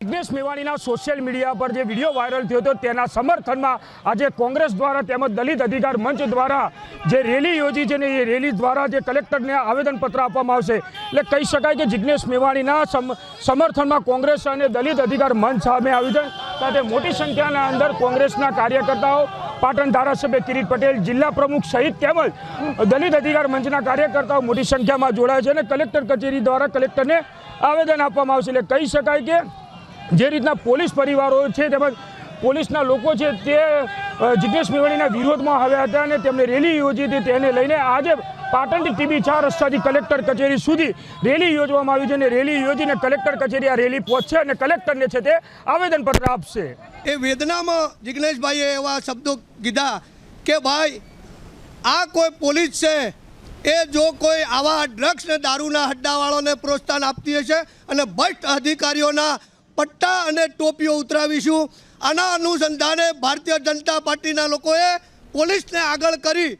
Jignesh મેવાણીના social media પર જે video viral થયો હતો, તેના સમર્થનમાં આજે કોંગ્રેસ દ્વારા તેમજ દલિત અધિકાર મંચ દ્વારા જે રેલી યોજી છે ને એ રેલી દ્વારા જે કલેક્ટરને આવેદનપત્ર આપવામાં આવશે. એટલે કહી શકાય કે જિગ્નેશ મેવાણીના સમ- સમર્થનમાં કોંગ્રેસ અને દલિત અધિકાર મંચ સામે આવ્યું છે સાથે મોટી સંખ્યાના અંદર કોંગ્રેસના કાર્યકર્તાઓ, પાટણ ધારાસભ્ય કિરીટ પટેલ, જિલ્લા પ્રમુખ સહિત તેમજ દલિત અધિકાર મંચના કાર્યકર્તાઓ મોટી સંખ્યામાં જોડાય છે અને કલેક્ટર કચેરી દ્વારા કલેક્ટરને આવેદન આપવામાં આવશે. એટલે કહી શકાય કે જે રીતના પોલીસ પરિવારો છે તેમજ પોલીસના લોકો છે તે જિગ્નેશ મેવાણીના વિરોધમાં આવ્યા હતા અને તેમણે રેલી યોજી હતી. તેને લઈને આજે પાટણથી ટીબી ચાર રસ્તાથી કલેક્ટર કચેરી સુધી રેલી યોજવામાં આવી છે અને રેલી યોજીને કલેક્ટર કચેરી આ રેલી પહોંચશે અને કલેક્ટરને છે તે આવેદનપત્ર આપશે. એ વેદનામાં જિગ્નેશભાઈએ એવા શબ્દો કીધા કે ભાઈ, આ કોઈ પોલીસ છે? એ જો કોઈ આવા ડ્રગ્સ ને દારૂના હડ્ડાવાળોને પ્રોત્સાહન આપતી હશે અને ભ્રષ્ટ અધિકારીઓના પટ્ટા અને ટોપીઓ ઉતરાવીશું. આના અનુસંધાને ભારતીય જનતા પાર્ટીના લોકોએ પોલીસને આગળ કરી